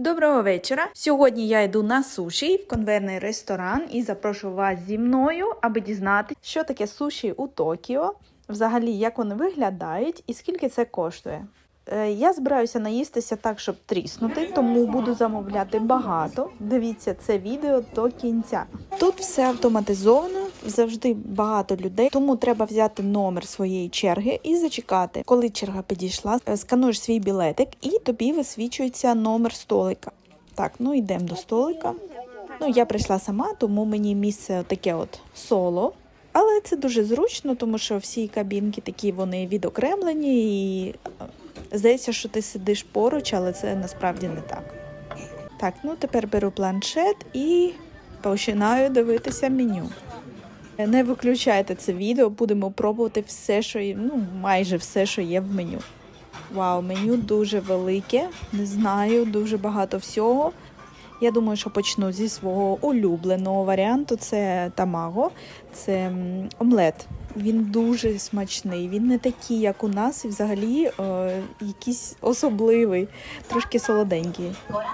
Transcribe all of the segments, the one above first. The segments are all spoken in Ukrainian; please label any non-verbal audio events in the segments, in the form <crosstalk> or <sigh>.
Доброго вечора. Сьогодні я йду на суші в конверний ресторан і запрошую вас зі мною, аби дізнатися, що таке суші у Токіо, взагалі як вони виглядають і скільки це коштує. Е, Я збираюся наїстися так, щоб тріснути, тому буду замовляти багато. Дивіться це відео до кінця. Тут все автоматизовано, завжди багато людей, тому треба взяти номер своєї черги і зачекати. Коли черга підійшла, е, скануєш свій білетик і тобі висвічується номер столика. Так, ну йдемо до столика. Ну, я прийшла сама, тому мені місце таке от соло. Але це дуже зручно, тому що всі кабінки такі вони відокремлені і е, здається, що ти сидиш поруч, але це насправді не так. Так, ну тепер беру планшет і починаю дивитися меню. Не виключайте це відео, будемо пробувати все, що є, ну майже все, що є в меню. Вау, меню дуже велике, не знаю, дуже багато всього. Я думаю, що почну зі свого улюбленого варіанту. Це тамаго, це омлет. Він дуже смачний. Він не такий, як у нас, і взагалі е, якийсь особливий, трошки солоденький.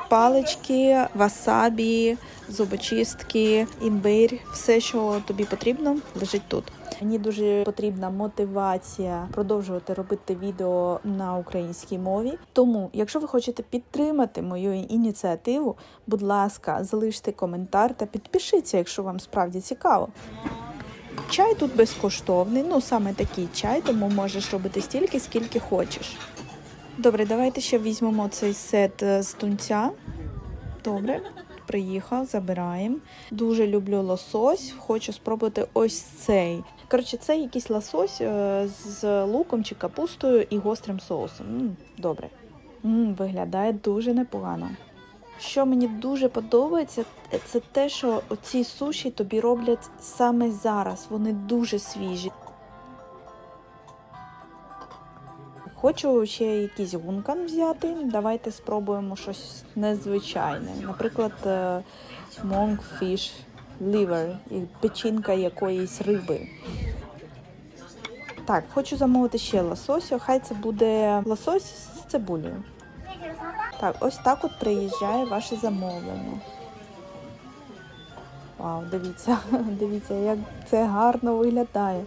Палички, васабі, зубочистки, імбир, все, що тобі потрібно, лежить тут. Мені дуже потрібна мотивація продовжувати робити відео на українській мові. Тому, якщо ви хочете підтримати мою ініціативу, будь ласка, залиште коментар та підпишіться, якщо вам справді цікаво. Чай тут безкоштовний, ну саме такий чай, тому можеш робити стільки, скільки хочеш. Добре, давайте ще візьмемо цей сет е, з тунця. Добре, приїхав, забираємо. Дуже люблю лосось, хочу спробувати ось цей. Коротше, це якийсь лосось е, з луком чи капустою і гострим соусом. Добре. Виглядає дуже непогано. Що мені дуже подобається, це те, що ці суші тобі роблять саме зараз. Вони дуже свіжі. Хочу ще якийсь гункан взяти. Давайте спробуємо щось незвичайне. Наприклад, е, monkfish liver, печінка якоїсь риби. Так, хочу замовити ще лососю. Хай це буде лосось з цибулею. Так, ось так от приїжджає ваше замовлення. Вау, дивіться, <laughs> дивіться, як це гарно виглядає.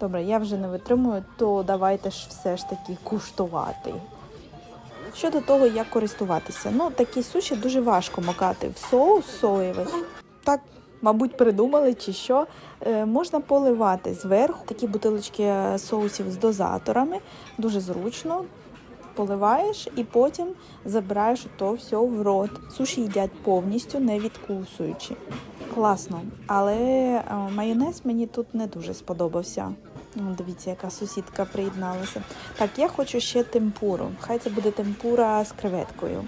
Добре, я вже не витримую, то давайте ж все ж таки куштувати. Щодо того, як користуватися. Ну, такі суші дуже важко макати в соус соєвий. Так, мабуть, придумали чи що. Е, можна поливати зверху такі бутилочки соусів з дозаторами. Дуже зручно. Поливаєш і потім забираєш то все в рот. Суші їдять повністю, не відкусуючи. Класно. Але е, майонез мені тут не дуже сподобався. Дивіться, яка сусідка приєдналася. Так, я хочу ще темпуру. Хай це буде темпура з креветкою.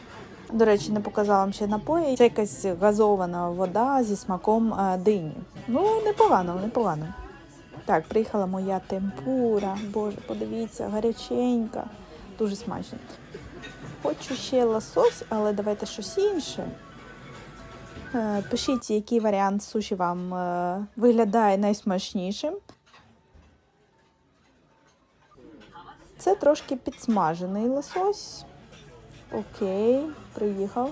До речі, не показала вам ще напої. Це якась газована вода зі смаком е, дині. Ну, непогано, непогано. Так, приїхала моя темпура. Боже, подивіться, гаряченька. Дуже смачно. Хочу ще лосось, але давайте щось інше. Е, Пишіть, який варіант суші вам е, виглядає найсмачнішим. Це трошки підсмажений лосось. Окей, приїхав.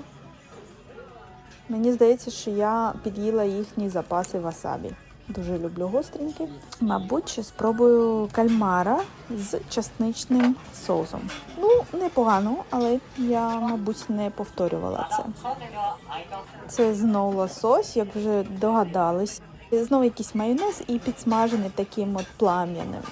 Мені здається, що я під'їла їхні запаси васабі. Дуже люблю гостренькі. Мабуть, спробую кальмара з часничним соусом. Ну, непогано, але я, мабуть, не повторювала це. Це знову лосось, як вже догадались. Знову якийсь майонез і підсмажений таким от плам'яним.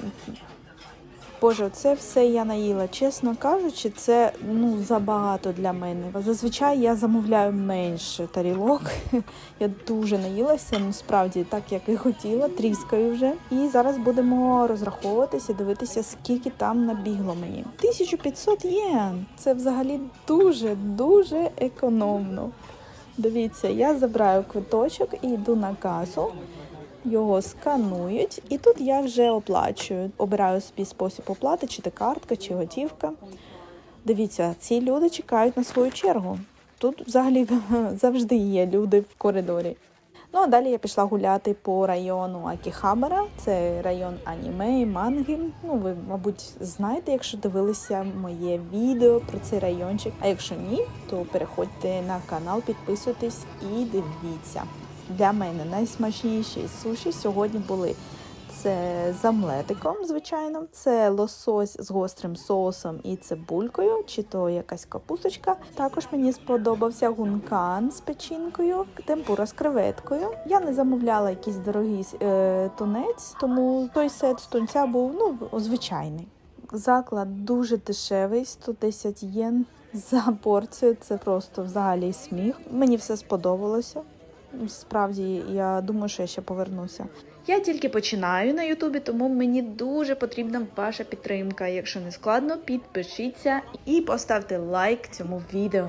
Боже, це все я наїла. Чесно кажучи, це ну забагато для мене. Зазвичай я замовляю менше тарілок. <laughs> Я дуже наїлася, ну справді так як і хотіла, тріскаю вже. І зараз будемо розраховуватися, дивитися, скільки там набігло мені. 1500 єн. Це взагалі дуже дуже економно. Дивіться, я забираю квиточок і йду на касу. Його сканують, і тут я вже оплачую. Обираю собі спосіб оплати, чи це картка, чи готівка. Дивіться, ці люди чекають на свою чергу. Тут взагалі <laughs> завжди є люди в коридорі. Ну а далі я пішла гуляти по району Акіхабара. Це район аніме і манги. Ну, ви, мабуть, знаєте, якщо дивилися моє відео про цей райончик. А якщо ні, то переходьте на канал, підписуйтесь і дивіться. Для мене найсмачніші суші сьогодні були це з омлетиком, звичайно, це лосось з гострим соусом і цибулькою, чи то якась капусточка. Також мені сподобався гункан з печінкою, темпура з креветкою. Я не замовляла якийсь дорогий е, тунець, тому той сет з тунця був ну, звичайний. Заклад дуже дешевий, 110 єн за порцію. Це просто взагалі сміх. Мені все сподобалося. Справді, я думаю, що я ще повернуся. Я тільки починаю на Ютубі, тому мені дуже потрібна ваша підтримка. Якщо не складно, підпишіться і поставте лайк цьому відео.